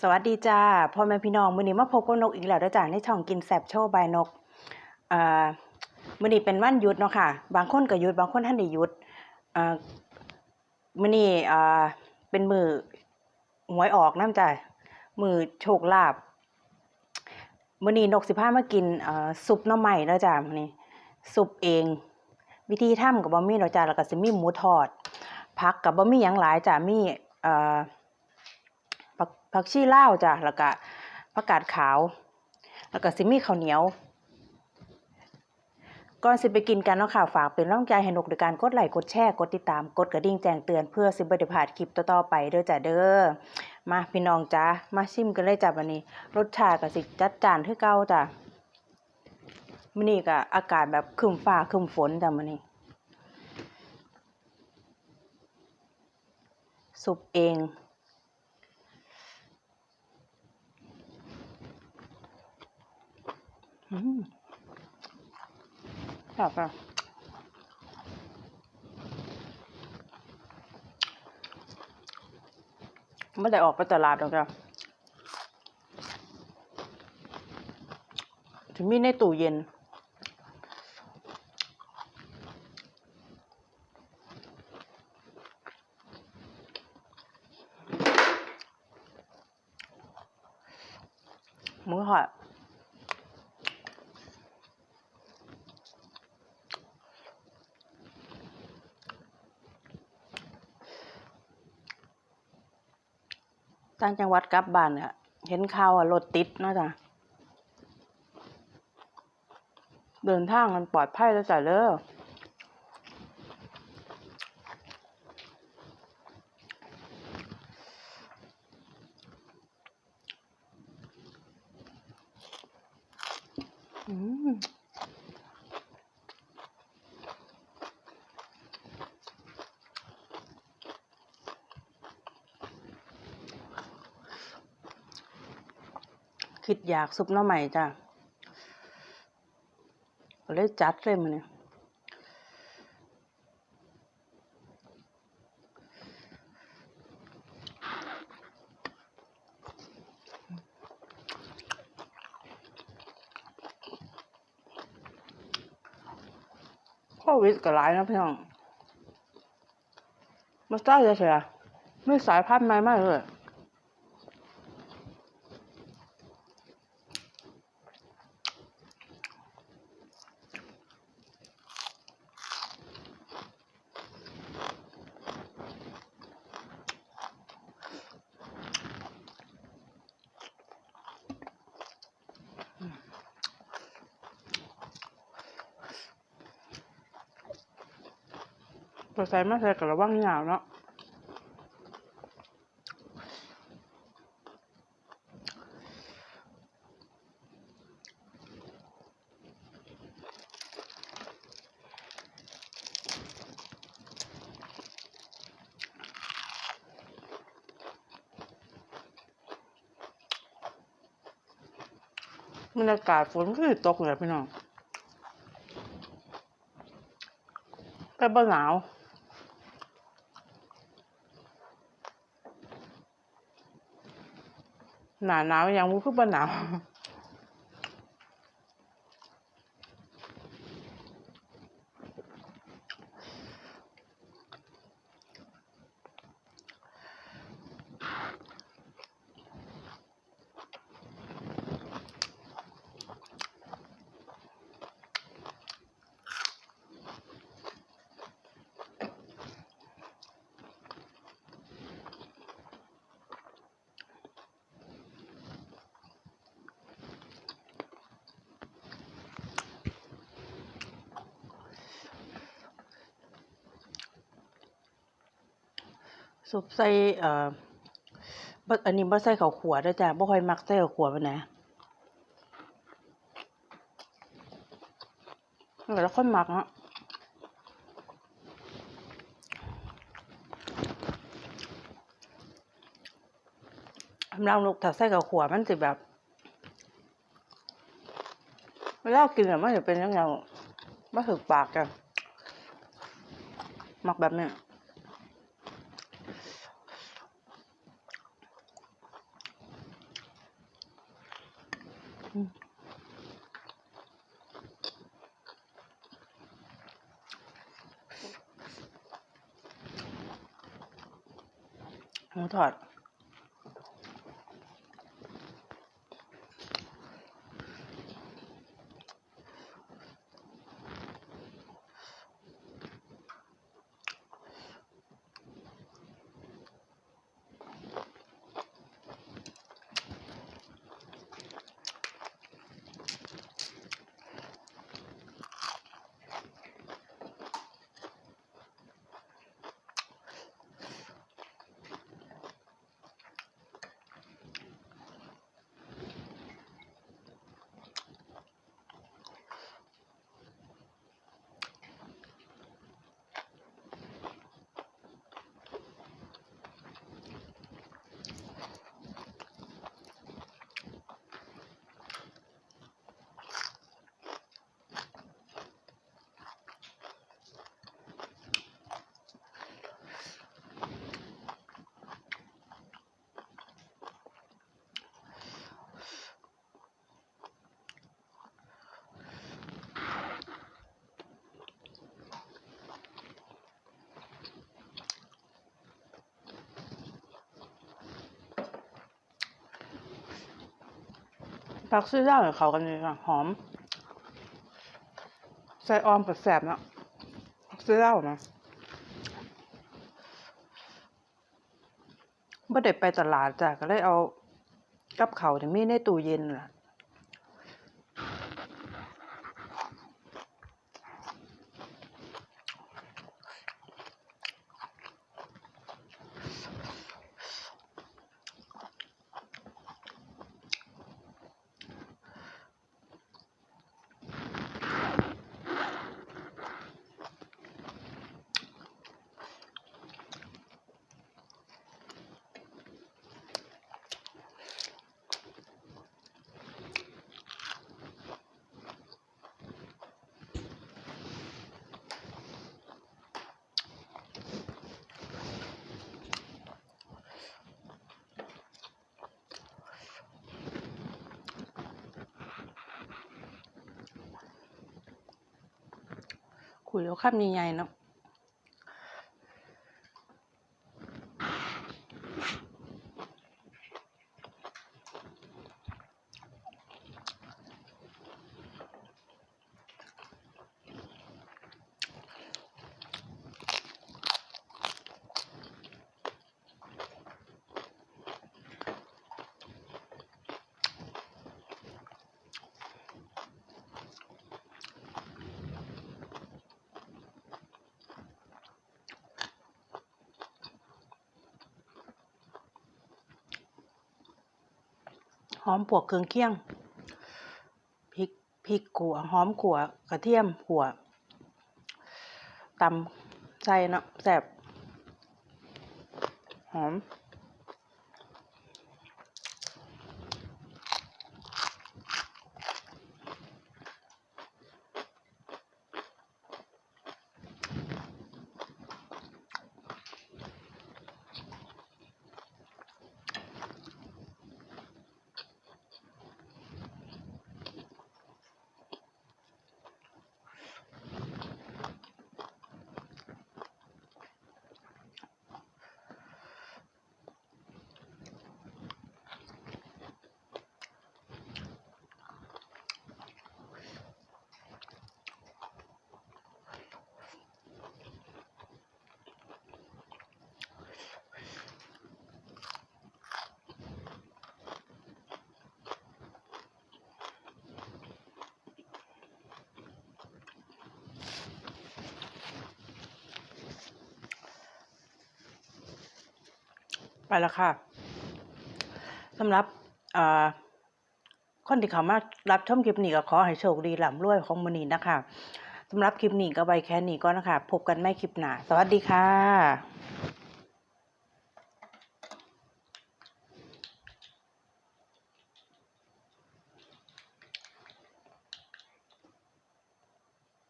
สวัสดีจ้าพ่อแม่พี่น้อง มื้อนี้มาพบกับนกอีกแล้วด้อจ้าในช่องกินแซ่บโชว์บายนกอ่ามื้อนี้เป็นวันหยุดเนาะค่ะ บางคนก็หยุด บางคนท่านได้หยุดอ่ามื้อนี้อ่าเป็นมือหวยออกนํจ้ะมือโชคลาภมื้อนี้นกสิพามากินอ่าซุปหน่อไม้เด้อจ้ามื้อนี้ซุปเอง วิธีทำก็บ่มีดอกจ้าแล้วก็สิมีหมูทอดผักก็บ่มีหยังหลายจ้ะมีเอ่อ ผักชีลาวจ้ะแล้วก็ผักกาดขาว แล้วก็สิมี่ข้าวเหนียวก่อนสิไปกินกันเนาะค่ะ ฝากเป็นกำลังใจให้นกโดยการกดไลค์กดแชร์กดติดตามกดกระดิ่งแจ้งเตือนเพื่อสิบ่ได้พลาดคลิปต่อๆไปเด้อจ้ะเด้อมาพี่น้องจ้ามาชิมกันเลยจ้ะวันนี้ รสชาติก็สิจัดจานคือเก่าจ้ะมื้อนี้ก็อากาศแบบครึ้มฟ้าครึ้มฝนจ้ะมื้อนี้สุปเอง อืมแบอะไม่ได้ออกไปตลาดหรอกจ้ะถึงมีในตู้เย็น หมูทอด ต่างจังหวัดกลับบ้านเนี่ยเห็นข่าวว่ารถติดนาะจ๊ะเดินทางมันปลอดภัยแล้วจ้ะเด้อม คิดอยากซุปน้ำใหม่จ้ะก็เลยจัดเลยมันเนี่ยโควิดก็หลายนะพี่น้อง มาสร้างเฉยๆไม่สายพันธุ์ใหม่มากเลย ตัวใส่มาใส่กับระว่างยาวเนาะบรรยากาศฝนก็คือตกเลยพี่น้องแต่บ่หนาว หนาหนาวยังมูคือบ่หนาว ซุปใส่เอ่ออันนี้บ่ใส่ข้าวขัวด้อจ้ะบ่ค่อยมักใส่ข้าวขัวปานใดแล้วค่อยมักเนะสำหรับลูกถ้าใส่ข้าวขัวมันสิแบบเวลากินอะมันจะเป็นจั่งใดบ่ถูกปากจ้ะมักแบบนี้ ห ผักซื้อด้กับเขากันเลยค่ะหอม ใส่ออมแสบๆเนาะผักซื้อเหล้านะบ่ได้ไปตลาดจ้ะก็เลยเอากับเขาที่มีในตู้เย็นล่ะ คุยแล้วคำใหญ่ๆเนาะ หอมปวกเครื่องเคียงพริกพริกขัวหอมขัวกระเทียมขัวตำใส่เนาะแสบหอม แล้วค่ะสำหรับคนที่เขามารับชมคลิปนี้ก็ขอให้โชคดีหล่ำรวยของมือนี้นะคะสำหรับคลิปนี้ก็ไว้แค่นี้ก็นะคะ พบกันไม่คลิปหน้า สวัสดีค่ะ